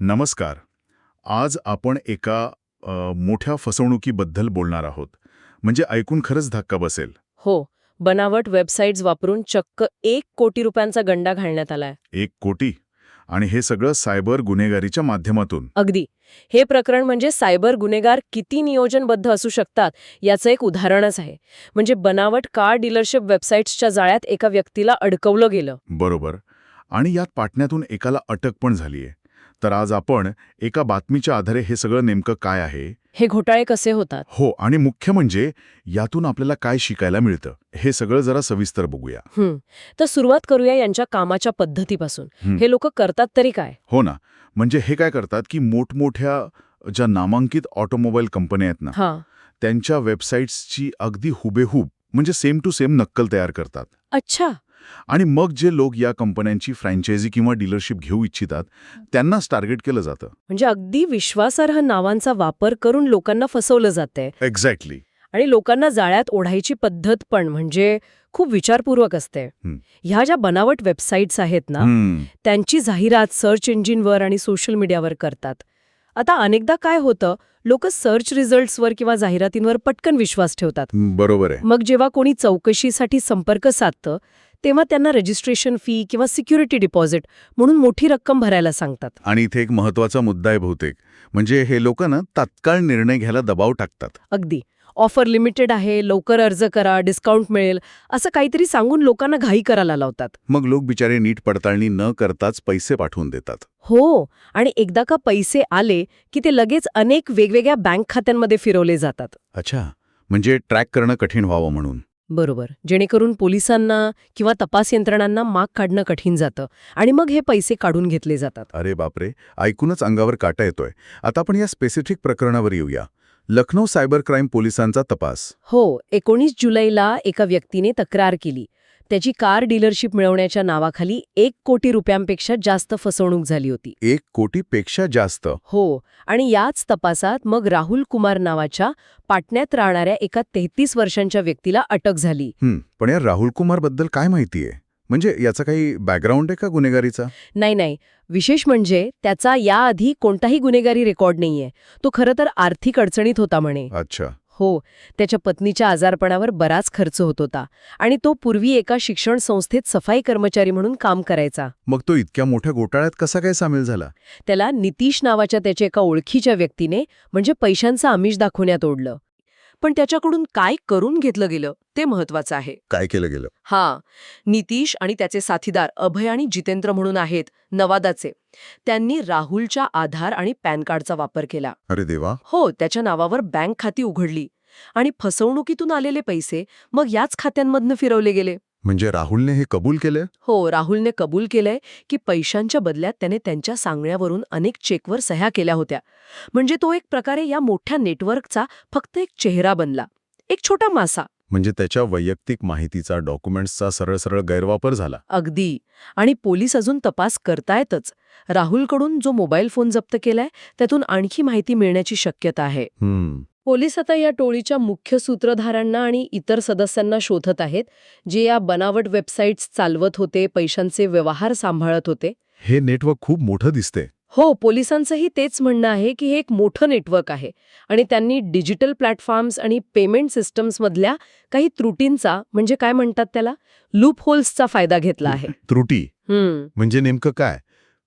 नमस्कार. आज आपण एका मोठ्या फसवणुकीबद्दल बोलणार आहोत. म्हणजे ऐकून खरंच धक्का बसेल. हो. बनावट वेबसाईट्स वापरून चक्क एक कोटी रुपयांचा गंडा घालण्यात आलाय. एक कोटी? आणि हे सगळं सायबर गुन्हेगारीच्या माध्यमातून? अगदी. हे प्रकरण म्हणजे सायबर गुन्हेगार किती नियोजनबद्ध असू शकतात याचं एक उदाहरणच आहे. म्हणजे बनावट कार डीलरशिप वेबसाईट्सच्या जाळ्यात एका व्यक्तीला अडकवलं गेलं. बरोबर. आणि यात पाटण्यातून एकाला अटक पण झालीय. तर आज आपण एका बातमीच्या आधारे हे सगळं नेमकं काय आहे? हे घोटाळे कसे होतात? हो आणि मुख्य म्हणजे यातून आपल्याला काय शिकायला मिळतं हे सगळं जरा सविस्तर बघूया. तर सुरुवात करूया यांच्या कामाच्या पद्धतीपासून. हं. लोक करतात तरी काय? हो ना. म्हणजे हे काय करतात की मोठमोठ्या ज्या नामांकित ऑटोमोबाईल कंपन्या आहेत ना त्यांच्या वेबसाईट्सची अगदी हुबेहूब म्हणजे सेम टू सेम नक्कल तयार करतात. अच्छा. आणि मग जे लोक या कंपन्यांची फ्रँचायझी किंवा डीलरशिप घेऊ इच्छितात त्यांनाच टार्गेट केलं जातं. म्हणजे अगदी विश्वासार्ह नावांचा वापर करून लोकांना फसवलं जातंय. एक्झॅक्टली आणि लोकांना जाळ्यात ओढायची पद्धत पण म्हणजे खूप विचारपूर्वक असते. ह्या ज्या बनावट वेबसाईट्स आहेत ना त्यांची जाहिरात सर्च इंजिनवर आणि सोशल मीडियावर करतात. आता अनेकदा काय होतं लोक सर्च रिझल्ट्सवर किंवा जाहिरातींवर पटकन विश्वास ठेवतात. बरोबर आहे. मग जेव्हा कोणी चौकशीसाठी संपर्क साधतं तेव्हा त्यांना रजिस्ट्रेशन फी किंवा सिक्युरिटी डिपॉझिट म्हणून मोठी रक्कम भरायला सांगतात. आणि इथे एक महत्त्वाचा मुद्दा आहे बहुतेक. म्हणजे हे लोक ना तात्काळ निर्णय घ्यायला दबाव टाकतात. अगदी. ऑफर लिमिटेड आहे लवकर अर्ज करा डिस्काउंट मिळेल असं काहीतरी सांगून लोकांना घाई करायला लावतात. मग लोक बिचारे नीट पडताळणी न करताच पैसे पाठवून देतात. हो आणि एकदा का पैसे आले की ते लगेच अनेक वेगवेगळ्या बँक खात्यांमध्ये फिरवले जातात. अच्छा म्हणजे ट्रॅक करणं कठीण व्हावं म्हणून. बरोबर जेणेकरून पोलिसांना किंवा तपास यंत्रणांना माग काढणं कठीण जातं आणि मग हे पैसे काढून घेतले जातात. अरे बापरे ऐकूनच अंगावर काटा येतोय. आता आपण या स्पेसिफिक प्रकरणावर येऊया. लखनौ सायबर क्राईम पोलिसांचा तपास. हो एकोणीस जुलैला एका व्यक्तीने तक्रार केली. त्याची कार डीलरशिप मिळवण्याच्या नावाखाली एक कोटी रुपयांपेक्षा जास्त फसवणूक झाली होती. एक कोटीपेक्षा जास्त. हो आणि याच तपासात मग राहुल कुमार नावाच्या पाटण्यात राहणाऱ्या एका तेहतीस वर्षांच्या व्यक्तीला अटक झाली. पण या राहुल कुमारबद्दल काय माहितीये? म्हणजे याचा काही बॅकग्राऊंड आहे का गुन्हेगारीचा? नाही नाही. विशेष म्हणजे त्याचा याआधी कोणताही गुन्हेगारी रेकॉर्ड नाहीये. तो खरं तर आर्थिक अडचणीत होता म्हणे. अच्छा. हो. त्याच्या पत्नीच्या आजारपणावर बराच खर्च होत होता आणि तो पूर्वी एका शिक्षण संस्थेत सफाई कर्मचारी म्हणून काम करायचा. मग तो इतक्या मोठ्या घोटाळ्यात कसा काय सामील झाला? त्याला नितीश नावाच्या त्याच्या एका ओळखीच्या व्यक्तीने म्हणजे पैशांचं आमिष दाखवण्यात ओढलं. पण त्याच्याकडून काय करून घेतलं गेलं ते महत्वाचं आहे. काय केलं गेलं? हा नितीश आणि त्याचे साथीदार अभय आणि जितेंद्र म्हणून आहेत नवादाचे. त्यांनी राहुलच्या आधार आणि पॅन कार्डचा वापर केला. अरे देवा. हो त्याच्या नावावर बँक खाती उघडली आणि फसवणुकीतून आलेले पैसे मग याच खात्यांमधनं फिरवले गेले. म्हणजे राहुलने हे कबूल केलं हो राहुलने कबूल केलंय की पैशांच्या बदल्यात त्याने त्यांच्या सांगण्यावरून अनेक चेकवर सह्या केल्या होत्या. म्हणजे तो एक प्रकारे या मोठ्या नेटवर्कचा फक्त एक चेहरा बनला. एक छोटा मासा. म्हणजे त्याच्या वैयक्तिक माहितीचा डॉक्युमेंट्सचा सरळ सरळ गैरवापर झाला. अगदी. आणि पोलीस अजून तपास करतायतच. राहुलकडून जो मोबाईल फोन जप्त केलाय त्यातून आणखी माहिती मिळण्याची शक्यता आहे. हम्म. पोलीस आता या टोळीच्या मुख्य सूत्रधारांना आणि इतर सदस्यांना शोधत आहेत जे या बनावट वेबसाईट्स चालवत होते पैशांचे व्यवहार सांभाळत होते. हे नेटवर्क खूप मोठं दिसते हो पोलिसांचंही तेच म्हणणं आहे की हे एक मोठं नेटवर्क आहे आणि त्यांनी डिजिटल प्लॅटफॉर्म्स आणि पेमेंट सिस्टम्समधल्या काही त्रुटींचा म्हणजे काय म्हणतात त्याला लूप होल्सचा फायदा घेतला आहे. त्रुटी? म्हणजे नेमकं काय?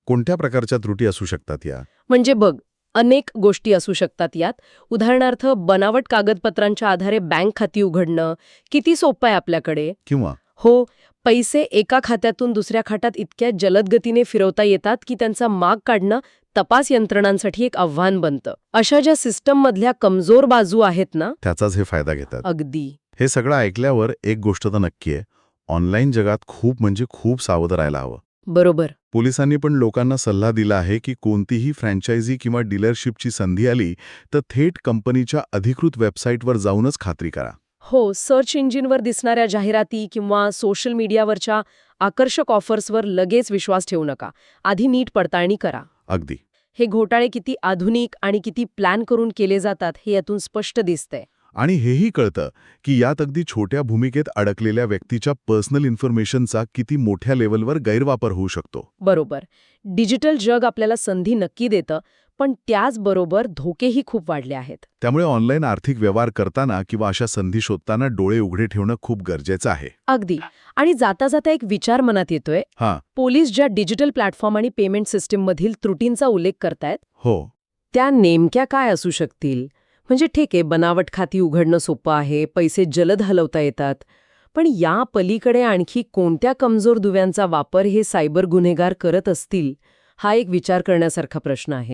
कोणत्या प्रकारच्या त्रुटी असू शकतात या? म्हणजे बघ अनेक गोष्टी असू शकतात यात. उदाहरणार्थ बनावट कागदपत्रांच्या आधारे बँक खाती उघडणं किती सोपं आहे आपल्याकडे? किंवा? हो पैसे एका खात्यातून दुसऱ्या खात्यात इतक्या जलद गतीने फिरवता येतात की त्यांचा माग काढणं तपास यंत्रणांसाठी एक आव्हान बनतं. अशा ज्या सिस्टममधल्या कमजोर बाजू आहेत ना? त्याचाच हे फायदा घेतात. अगदी. हे सगळं ऐकल्यावर एक गोष्ट तर नक्की आहे. ऑनलाईन जगात खूप म्हणजे खूप सावध राहायला हवं. बरोबर. पोलिसांनी पण लोकांना सल्ला दिला आहे की कोणतीही फ्रँचायझी किंवा डीलरशिपची संधी आली तर थेट कंपनीच्या अधिकृत वेबसाईटवर जाऊनच खात्री करा. हो सर्च इंजिनवर दिसणाऱ्या जाहिराती किंवा सोशल मीडियावरच्या आकर्षक ऑफर्सवर लगेच विश्वास ठेवू नका. आधी नीट पडताळणी करा. अगदी. हे घोटाळे किती आधुनिक आणि किती प्लॅन करून केले जातात हे यातून स्पष्ट दिसतंय. आणि हेही कळतं की यात अगदी छोट्या भूमिकेत अडकलेल्या व्यक्तीच्या पर्सनल इन्फॉर्मेशनचा किती मोठ्या लेवलवर गैरवापर होऊ शकतो. बरोबर. डिजिटल जग आपल्याला संधी नक्की देतं पण त्याचबरोबर धोकेही खूप वाढले आहेत. त्यामुळे ऑनलाईन आर्थिक व्यवहार करताना किंवा अशा संधी शोधताना डोळे उघडे ठेवणं खूप गरजेचं आहे. अगदी. आणि जाता जाता एक विचार मनात येतोय. हां. पोलीस ज्या डिजिटल प्लॅटफॉर्म आणि पेमेंट सिस्टीममधील त्रुटींचा उल्लेख करतायत हो. त्या नेमक्या काय असू शकतील? म्हणजे ठीक आहे बनावट खाती उघडणं सोपं आहे पैसे जलद हलवता येतात. पण या पलीकडे आणखी कोणत्या कमजोर दुव्यांचा वापर हे सायबर गुन्हेगार करत असतील हा एक विचार करण्यासारखा प्रश्न आहे.